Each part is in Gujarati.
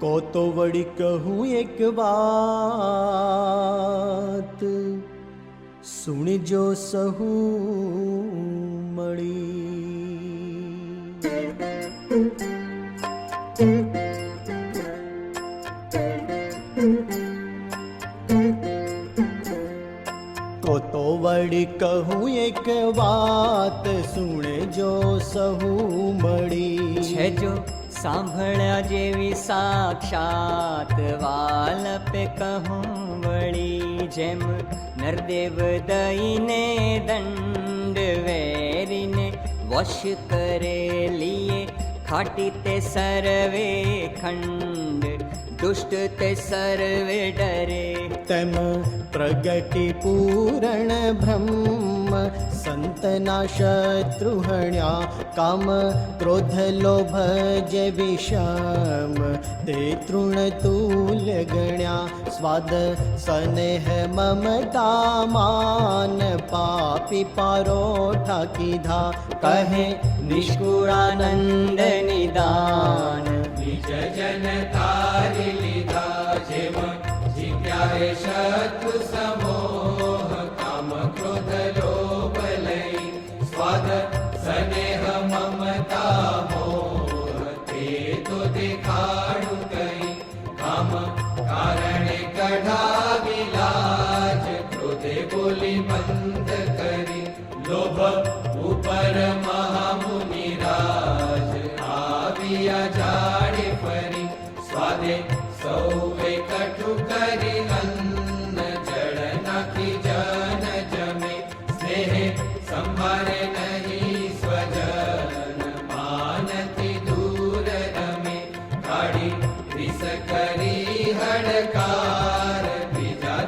કો તો વળી કહું એક વાત. સુણજો સહુ મળી. જેમ નરદેવ દઈને દંડ વેરીને વશ કરેલીએ ખાટી તે સર્વે ખંડ દુષ્ટ તે સર્વે ડરે તેમ પ્રગટી પૂરણ બ્રહ્મ સંતના શત્રુહણ્યા કામ ક્રોધ લોભ ते तृणतूलगण्या स्वाद स्नेह ममतामान पापि पारो ठकिधा कहे विष्कुरानन्द नि સ્વાદે સૌએ કટુ કરી અન્ન જળ નાખી જન જમે સ્નેહે સંભારે નહીં સ્વજન માનથી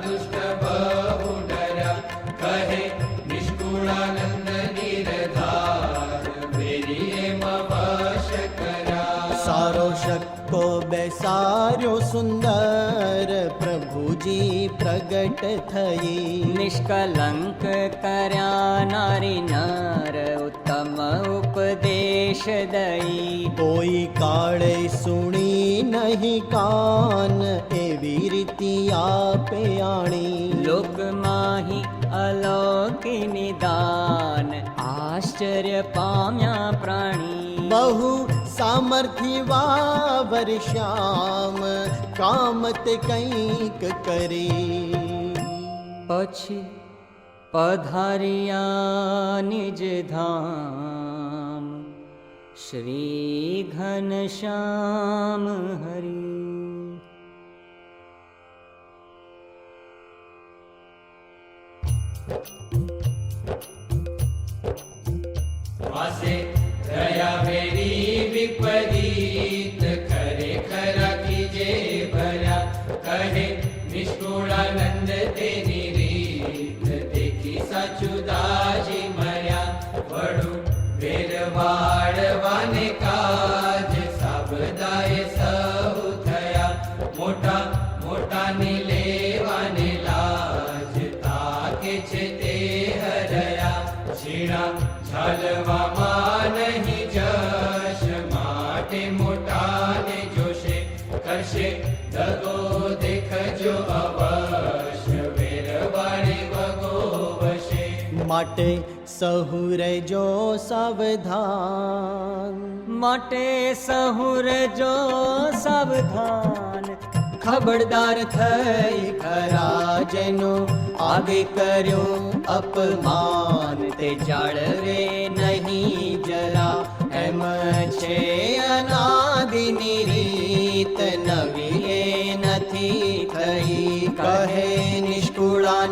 દુષ્ટ બહુ ડર્યા કહે નિષ્કુળાનંદ બેસાર્યો સુંદર પ્રભુજી પ્રગટ થઈ નિષ્કલંક કર્યા નારી નર ઉત્તમ ઉપદેશ દઈ. કોઈ કાળે સુણી નહીં કાન એવી રીતિ આપે આણી. લોકમાહી અલૌકી નિદાન આશ્ચર્ય પામ્યા પ્રાણી. બહુ સામર્થ્ય વાવર શ્યામ કામત કંઈક કરી પછી પધારિયા નિજ ધામ શ્રી ઘનશ્યામ હરી વાસે રહ્યા વેરી भरा कहे निष्ठुरानंद ते नि માટે સહુર જો સાવધાન. માટે સહુર જો સાવધાન. ખબરદાર થઈ ખરા જેનો આગે કર્યો અપમાન. તે જાળવે નહીં જરા. એમ છે અનાદિની રીત. નવી એ નથી થઈ. કહે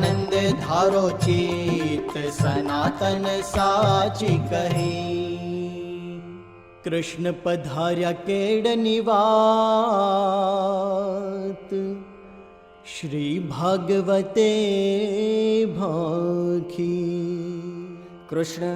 न्द धारो चेत् सनातन साचि पधार्या केड निवात श्री भगवते भाखी। कृष्ण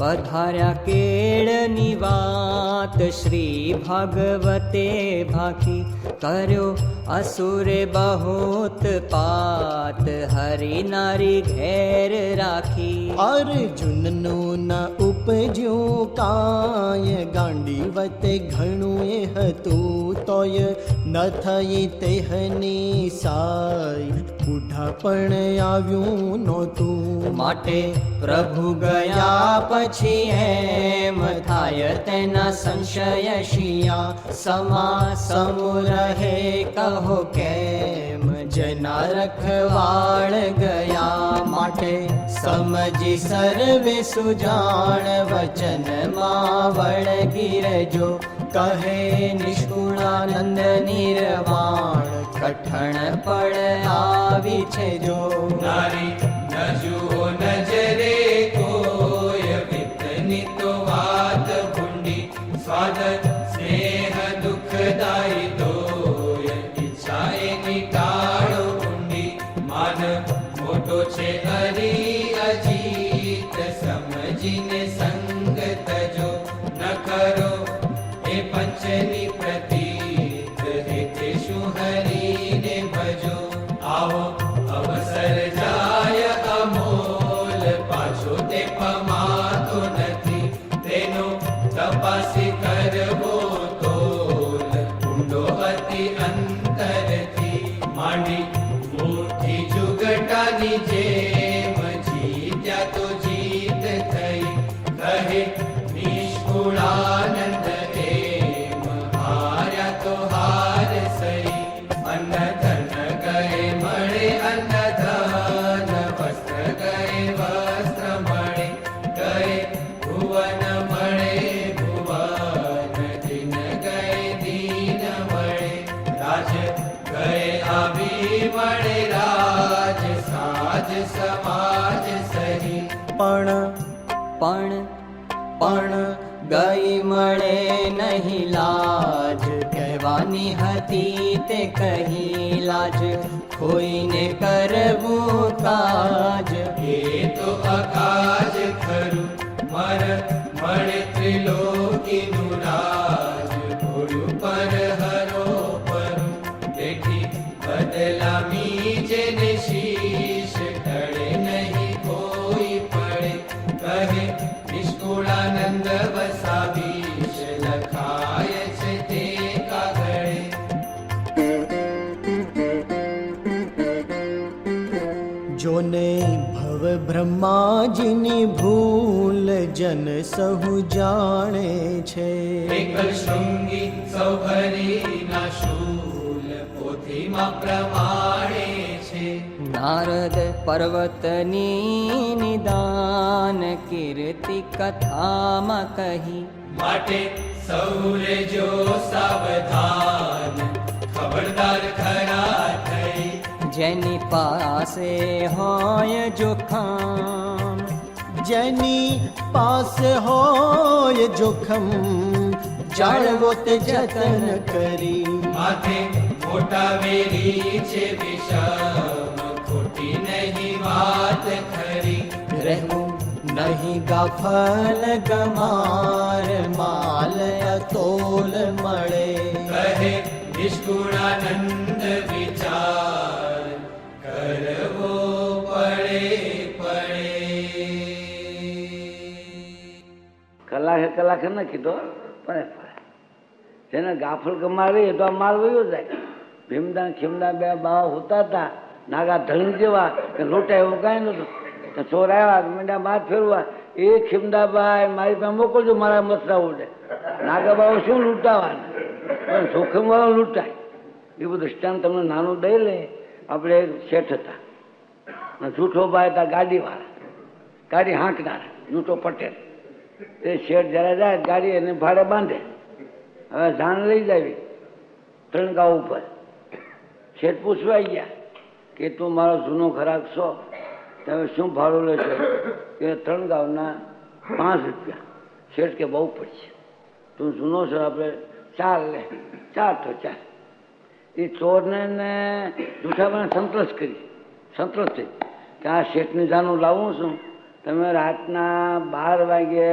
पधार्या केनिवात श्री भगवते भागी करो असुर बहुत पात हरि नारी घेर राखी। अर्जुन नो न ઉપજ્યું કાય ગાંડી વતે ઘણું એ હતું તોય ન થઈ તેહની સાય બુઢા પણ આવ્યું નહોતું માટે પ્રભુ ગયા પછી એમ થાય તેના સંશય શિયા સમા સમુ રહે કહો કેમ જના રખવાળ ગયા માટે સમજી સર્વે સુજાણ વચનમાં વળગી રહેજો. કહે નિષ્કુળાનંદ નિર્વાણ, કઠણ પડ આવી છે જો. નારી, ન ભજો આવો પણ પણ પણ ગઈ મળે નહીં લાજ. કહેવાની હતી તે કહી લાજ. કોઈને કરવું કાજ. એ તો અકાજ ખરું. મર, મળે ભવ બ્રહ્માજીની ભૂલ જન સહુ જાણે છે. એકલ શૃંગી સૌભરીના શૂલ પોથીમાં પ્રમાણે છે. નારદ પર્વતની નિદાન કીર્તિ કથામાં કહી માટે સૌરે જો સાવધાન પાસે હોય જોખમ જેની પાસે હોય જોખમ જાળવો તે જતન કરી. માથે મોટા વેરી છે વિષમ ખોટી નહીં વાત ખરી. રહેવું નહીં ગાફલ ગમાર માલ અતોલ મળે. કહે નિષ્ગુણાનંદ વિચાર કલાકે કલાકે ન કીધો, પણ જેને ગાફલ કમાવી તો આ માલ વયો જાય. ભીમદા ખીમદા બે બાવા હોતા હતા નાગા ધણી જેવા, કે લૂંટાય એવું કાંઈ નહોતું. તો ચોર આવ્યા, મીંડા માર ફેરવા, એ ખીમદાબાઈ મારી પાસે મોકલજો, મારા મસરા ઉડે નાગા બાબુ શું લૂંટાવાના? પણ જોખમવાળો લૂંટાય. એ બધું દૃષ્ટાંત તમને નાનું દઈ લે. આપણે શેઠ હતા. જૂઠો ભાઈ હતા ગાડીવાળા. ગાડી હાંકનાર, જૂઠો પટેલ. તે શેઠ જરા જાય ગાડી એને ભાડે બાંધે. હવે જાણ લઈ જાવી. ત્રણગાંવ ઉપર. શેઠ પૂછવા આવી ગયા કે તું મારો જૂનો ખરાક છો? તમે શું ભાડું લેશો? કે ત્રણ ગાઉના પાંચ રૂપિયા. શેઠ કે બહુ પડશે. તું જૂનો છો, આપણે ચાર લે. ચાર તો ચાર. એ ચોરને જૂઠાબાને સંતોષ કરી. સંતોષ થઈ. કે આ શેઠની જાનું લાવું છું. તમે રાતના બાર વાગે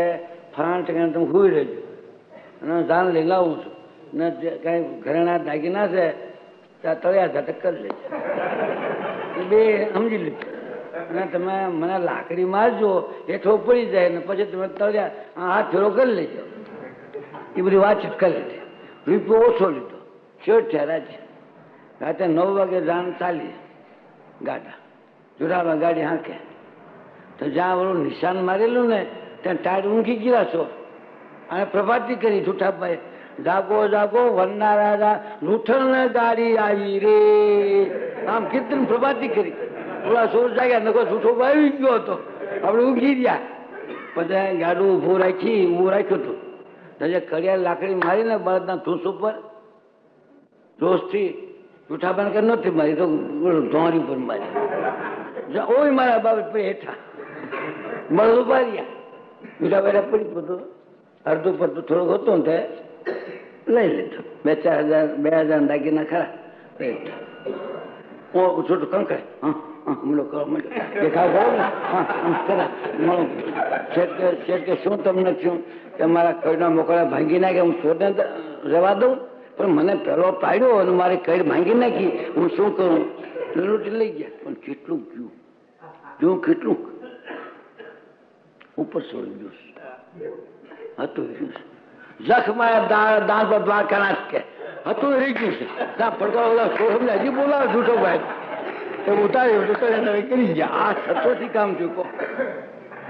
ફાણ ટકાને તમે સુઈ રહેજો. અને જાન લઈ લાવું છું. ને કાંઈ ઘરેણા દાગીના છે ત્યાં તળિયા ઝટક કરી લેજો એ બે સમજી લીધું અને તમે મને લાકડી મારજો, હેઠો પડી જાય ને પછી તમે તળ્યા હાથ ફેરો કરી લેજો. એ બધી વાતચીત કરી લીધી. રૂપિયો ઓછો લીધો. શેઠ છે રાતે નવ વાગે જાણ ચાલી ગાડા. જુરામાં ગાડી હાંકે. તો જ્યાં ઓલું નિશાન મારેલું ને, ત્યાં ટાયર ઊંઘી ગયા છો. અને પ્રભાતી કરી જૂઠાભાઈ જાગો જાગો વનના રાજા લૂંઠણ ગાડી આવી રે. આમ કીર્તન પ્રભાતી કરી. ઓલા સોર જાગ્યા નકો જૂઠો આવી ગયો હતો. આપણે ઊંઘી ગયા બધા ગાડું ઊભું રાખી, ઊભું રાખ્યું હતું. એટલે કડિયા લાકડી મારીને બળદના ઠૂસ ઉપર જોશથી જૂઠાબાન કે નથી મારી, તો ધોરી પર મારી. ઓય મારા બાબત પછી હેઠા મળું પાર્યા બીજા બેટા પડી બધું અડધું પડતું થોડુંક હતું ને તે લઈ લીધું બે ચાર હજાર બે હજાર દાગીના ખરા લઈ લીધા ઓ છોટું કંકરે હા હા હમલો કરો મળ્યો દેખાવ કરો ને હા આમ ખરા મળું શેઠ કે શેઠ કે શું તમને થયું કે મારા કઈના મોકળા ભાંગી નાખે હું છોડને તો રહેવા દઉં પણ મને પહેલો પાડ્યો અને મારી કઈ ભાંગી નાખી હું શું કરું લૂંટી લઈ ગયા પણ કેટલું ગયું જો કેટલું ઉપર છોડી ગયું હતું રહ્યું છે જખ મારા દાણ દાણ પર દ્વારકા હતું રહી ગયું છે. હજી બોલાવે જૂઠો કરી ગયા આ સતોથી કામ ચૂકો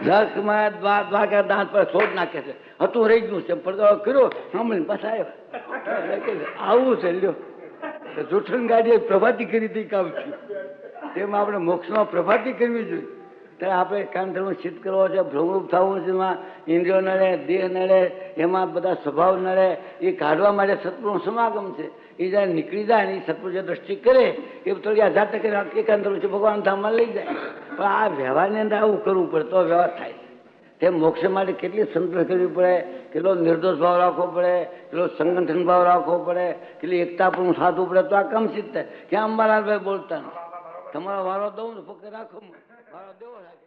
જખ મારા દ્વાર દ્વારકા દાંત પર છોડ નાખે છે. હતું રહી ગયું છે. પડકાર કર્યો, સાંભળીને પાછા આવ્યા. આવું છે, લ્યો. જૂઠણ ગાડીએ પ્રભાતી કરી હતી કામ થયું. તેમાં આપણે મોક્ષમાં પ્રભાતી કરવી જોઈએ. ત્યારે આપણે કામ ધર્મ સિદ્ધ કરવો છે, ભ્રમરૂપ થવું છે, એમાં ઇન્દ્રિયો નડે, દેહ નડે, એમાં બધા સ્વભાવ નડે, એ કાઢવા માટે સત્પુરનો સમાગમ છે. એ જ્યારે નીકળી જાય એ સત્પુર જે દ્રષ્ટિ કરે, એ થોડી આઝાદ કરી એકાંત છે, ભગવાન ધામમાં લઈ જાય. પણ આ વ્યવહારની અંદર આવું કરવું પડે, તો વ્યવહાર થાય તે મોક્ષ માટે કેટલી સંતોષ કરવી પડે, કેટલો નિર્દોષ ભાવ રાખવો પડે, કેટલો સંગઠન ભાવ રાખવો પડે, કેટલી એકતાપૂર્ણ સાધવું પડે, તો આ કમ સિદ્ધ થાય ક્યાં અંબાલાલભાઈ બોલતા? નથી તમારો વારો દઉં ને ફક્ત રાખો વારો દેવો રાખે.